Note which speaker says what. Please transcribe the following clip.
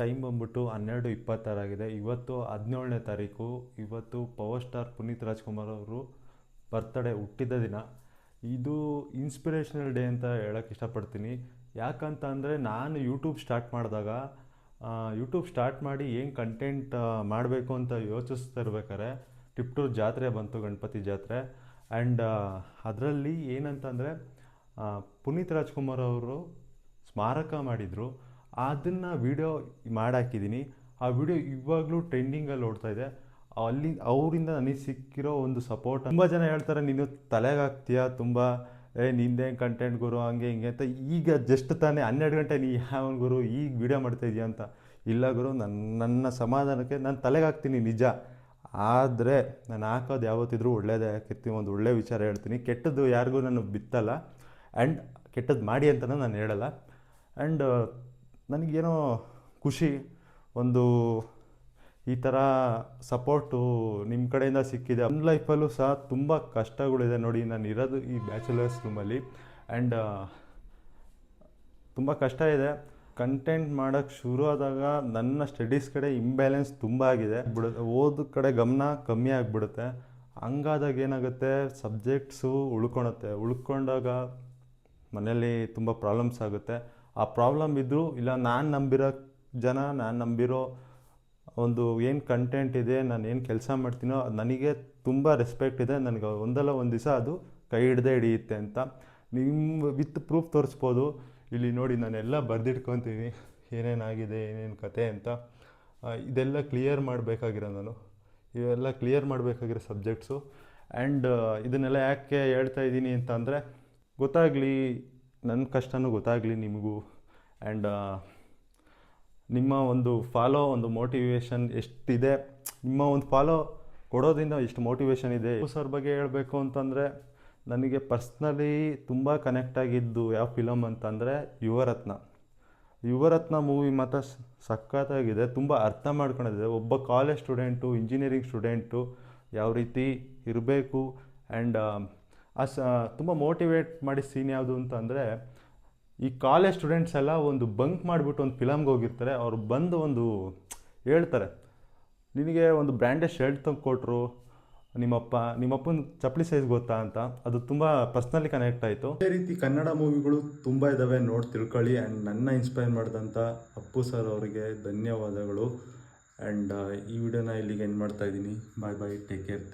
Speaker 1: Time ಬಂದ್ಬಿಟ್ಟು ಹನ್ನೆರಡು ಇಪ್ಪತ್ತಾರಾಗಿದೆ. ಇವತ್ತು ಹದಿನೇಳನೇ ತಾರೀಕು. ಇವತ್ತು ಪವರ್ ಸ್ಟಾರ್ ಪುನೀತ್ ರಾಜ್ಕುಮಾರ್ ಅವರು ಬರ್ತ್ಡೇ ಹುಟ್ಟಿದ ದಿನ. ಇದು ಇನ್ಸ್ಪಿರೇಷನಲ್ ಡೇ ಅಂತ ಹೇಳೋಕ್ಕೆ ಇಷ್ಟಪಡ್ತೀನಿ. ಯಾಕಂತ ಅಂದರೆ ನಾನು ಯೂಟ್ಯೂಬ್ ಸ್ಟಾರ್ಟ್ ಮಾಡಿದಾಗ ಯೂಟ್ಯೂಬ್ ಸ್ಟಾರ್ಟ್ ಮಾಡಿ ಏನು ಕಂಟೆಂಟ್ ಮಾಡಬೇಕು ಅಂತ ಯೋಚಿಸ್ತಾ ಇರ್ಬೇಕಾದ್ರೆ ಟಿಪ್ಟೂರ್ ಜಾತ್ರೆ ಬಂತು, ಗಣಪತಿ ಜಾತ್ರೆ. ಆ್ಯಂಡ್ ಅದರಲ್ಲಿ ಏನಂತಂದರೆ ಪುನೀತ್ ರಾಜ್ಕುಮಾರ್ ಅವರು ಸ್ಮಾರಕ ಮಾಡಿದರು. ಅದನ್ನು ವಿಡಿಯೋ ಮಾಡಾಕಿದ್ದೀನಿ ಆ ವಿಡಿಯೋ ಇವಾಗಲೂ ಟ್ರೆಂಡಿಂಗಲ್ಲಿ ಓಡ್ತಾ ಇದೆ. ಅಲ್ಲಿ ಅವರಿಂದ ನನಗೆ ಸಿಕ್ಕಿರೋ ಒಂದು ಸಪೋರ್ಟ್ ತುಂಬ ಜನ ಹೇಳ್ತಾರೆ, ನೀನು ತಲೆಗೆ ಹಾಕ್ತೀಯ? ತುಂಬ, ಏ, ನಿಂದೆ ಕಂಟೆಂಟ್ ಗುರು, ಹಂಗೆ ಹಿಂಗೆ ಅಂತ. ಈಗ ಜಸ್ಟ್ ತಾನೇ ಹನ್ನೆರಡು ಗಂಟೆ ನೀ ಯಾವ ಗುರು, ಈಗ ವಿಡಿಯೋ ಮಾಡ್ತಾ ಇದೀಯಾ ಅಂತ. ಇಲ್ಲ ಗುರು ನನ್ನ ನನ್ನ ಸಮಾಧಾನಕ್ಕೆ ನಾನು ತಲೆಗೆ ಹಾಕ್ತೀನಿ, ನಿಜ. ಆದರೆ ನಾನು ಹಾಕೋದು ಯಾವತ್ತಿದ್ರೂ ಒಳ್ಳೇದೇ ಹಾಕಿರ್ತೀನಿ ಒಂದು ಒಳ್ಳೆ ವಿಚಾರ ಹೇಳ್ತೀನಿ. ಕೆಟ್ಟದ್ದು ಯಾರಿಗೂ ನಾನು ಬಿತ್ತಲ್ಲ. ಆ್ಯಂಡ್ ಕೆಟ್ಟದ್ದು ಮಾಡಿ ಅಂತಲೂ ನಾನು ಹೇಳಲ್ಲ. ಆ್ಯಂಡ್ ನನಗೇನೋ ಖುಷಿ, ಒಂದು ಈ ಥರ ಸಪೋರ್ಟು ನಿಮ್ಮ ಕಡೆಯಿಂದ ಸಿಕ್ಕಿದೆ. ನನ್ನ ಲೈಫಲ್ಲೂ ಸಹ ತುಂಬ ಕಷ್ಟಗಳಿದೆ ನೋಡಿ ನಾನು ಇರೋದು ಈ ಬ್ಯಾಚುಲರ್ಸ್ ರೂಮಲ್ಲಿ. ಆ್ಯಂಡ್ ತುಂಬ ಕಷ್ಟ ಇದೆ. ಕಂಟೆಂಟ್ ಮಾಡೋಕ್ಕೆ ಶುರು ಆದಾಗ ನನ್ನ ಸ್ಟಡೀಸ್ ಕಡೆ ಇಂಬ್ಯಾಲೆನ್ಸ್ ತುಂಬ ಆಗಿದೆ. ಬಿಡುತ್ತೆ ಓದ ಕಡೆ ಗಮನ ಕಮ್ಮಿ ಆಗಿಬಿಡುತ್ತೆ. ಹಂಗಾದಾಗ ಏನಾಗುತ್ತೆ, ಸಬ್ಜೆಕ್ಟ್ಸು ಉಳ್ಕೊಳತ್ತೆ ಉಳ್ಕೊಂಡಾಗ ಮನೆಯಲ್ಲಿ ತುಂಬ ಪ್ರಾಬ್ಲಮ್ಸ್ ಆಗುತ್ತೆ. ಆ ಪ್ರಾಬ್ಲಮ್ ಇದ್ದರೂ ಇಲ್ಲ, ನಾನು ನಂಬಿರೋ ಜನ, ನಾನು ನಂಬಿರೋ ಒಂದು ಏನು ಕಂಟೆಂಟ್ ಇದೆ, ನಾನು ಏನು ಕೆಲಸ ಮಾಡ್ತೀನೋ ನನಗೆ ತುಂಬ ರೆಸ್ಪೆಕ್ಟ್ ಇದೆ. ನನಗೆ ಒಂದಲ್ಲ ಒಂದು ದಿವಸ ಅದು ಕೈ ಹಿಡ್ದೇ ಹಿಡಿಯುತ್ತೆ ಅಂತ. ನಿಮ್ಮ ವಿತ್ ಪ್ರೂಫ್ ತೋರಿಸ್ಬೋದು. ಇಲ್ಲಿ ನೋಡಿ, ನಾನೆಲ್ಲ ಬರೆದಿಟ್ಕೊತೀನಿ. ಏನೇನಾಗಿದೆ, ಏನೇನು ಕತೆ ಅಂತ. ಇದೆಲ್ಲ ಕ್ಲಿಯರ್ ಮಾಡಬೇಕಾಗಿರೋ ನಾನು. ಇವೆಲ್ಲ ಕ್ಲಿಯರ್ ಮಾಡಬೇಕಾಗಿರೋ ಸಬ್ಜೆಕ್ಟ್ಸು ಆ್ಯಂಡ್ ಇದನ್ನೆಲ್ಲ ಯಾಕೆ ಹೇಳ್ತಾ ಇದ್ದೀನಿ ಅಂತ ಅಂದರೆ, ಗೊತ್ತಾಗಲಿ ನನ್ನ ಕಷ್ಟನೂ ಗೊತ್ತಾಗಲಿ ನಿಮಗೂ. ಆ್ಯಂಡ್ ನಿಮ್ಮ ಒಂದು ಫಾಲೋ ಒಂದು ಮೋಟಿವೇಶನ್ ಎಷ್ಟಿದೆ? ನಿಮ್ಮ ಒಂದು ಫಾಲೋ ಕೊಡೋದ್ರಿಂದ ಎಷ್ಟು ಮೋಟಿವೇಶನ್ ಇದೆ. ಸರ್ ಬಗ್ಗೆ ಹೇಳಬೇಕು ಅಂತಂದರೆ, ನನಗೆ ಪರ್ಸ್ನಲಿ ತುಂಬ ಕನೆಕ್ಟ್ ಆಗಿದ್ದು ಯಾವ ಫಿಲಮ್ ಅಂತಂದರೆ ಯುವರತ್ನ. ಯುವರತ್ನ ಮೂವಿ ಮಾತ್ರ ಸಖತ್ತಾಗಿದೆ. ತುಂಬ ಅರ್ಥ ಮಾಡ್ಕೊಂಡಿದೆ. ಒಬ್ಬ ಕಾಲೇಜ್ ಸ್ಟೂಡೆಂಟು ಇಂಜಿನಿಯರಿಂಗ್ ಸ್ಟೂಡೆಂಟು ಯಾವ ರೀತಿ ಇರಬೇಕು. ಆ್ಯಂಡ್ ಆ ಸ, ತುಂಬ ಮೋಟಿವೇಟ್ ಮಾಡಿ ಸೀನ್ ಯಾವುದು ಅಂತ ಅಂದರೆ, ಈ ಕಾಲೇಜ್ ಸ್ಟೂಡೆಂಟ್ಸ್ ಎಲ್ಲ ಒಂದು ಬಂಕ್ ಮಾಡಿಬಿಟ್ಟು ಒಂದು ಫಿಲಮ್ಗೆ ಹೋಗಿರ್ತಾರೆ. ಅವ್ರು ಬಂದು ಒಂದು ಹೇಳ್ತಾರೆ, ನಿನಗೆ ಒಂದು ಬ್ರ್ಯಾಂಡೆಡ್ ಶರ್ಟ್ ತಂದು ಕೊಟ್ಟರು ನಿಮ್ಮಪ್ಪ, ನಿಮ್ಮಪ್ಪನ ಚಪ್ಪಲಿ ಸೈಜ್ ಗೊತ್ತಾ ಅಂತ? ಅದು ತುಂಬ ಪರ್ಸ್ನಲಿ ಕನೆಕ್ಟ್ ಆಯಿತು. ಅದೇ ರೀತಿ ಕನ್ನಡ ಮೂವಿಗಳು ತುಂಬ ಇದ್ದಾವೆ ನೋಡಿ ತಿಳ್ಕೊಳ್ಳಿ. ಆ್ಯಂಡ್ ನನ್ನ ಇನ್ಸ್ಪೈರ್ ಮಾಡಿದಂಥ ಅಪ್ಪು ಸರ್ ಅವರಿಗೆ ಧನ್ಯವಾದಗಳು. ಆ್ಯಂಡ್ ಈ ವಿಡಿಯೋನ ಇಲ್ಲಿಗೆ ಎಂಡ್ ಮಾಡ್ತಾ ಇದ್ದೀನಿ. ಬಾಯ್ ಬಾಯ್ ಟೇಕ್ ಕೇರ್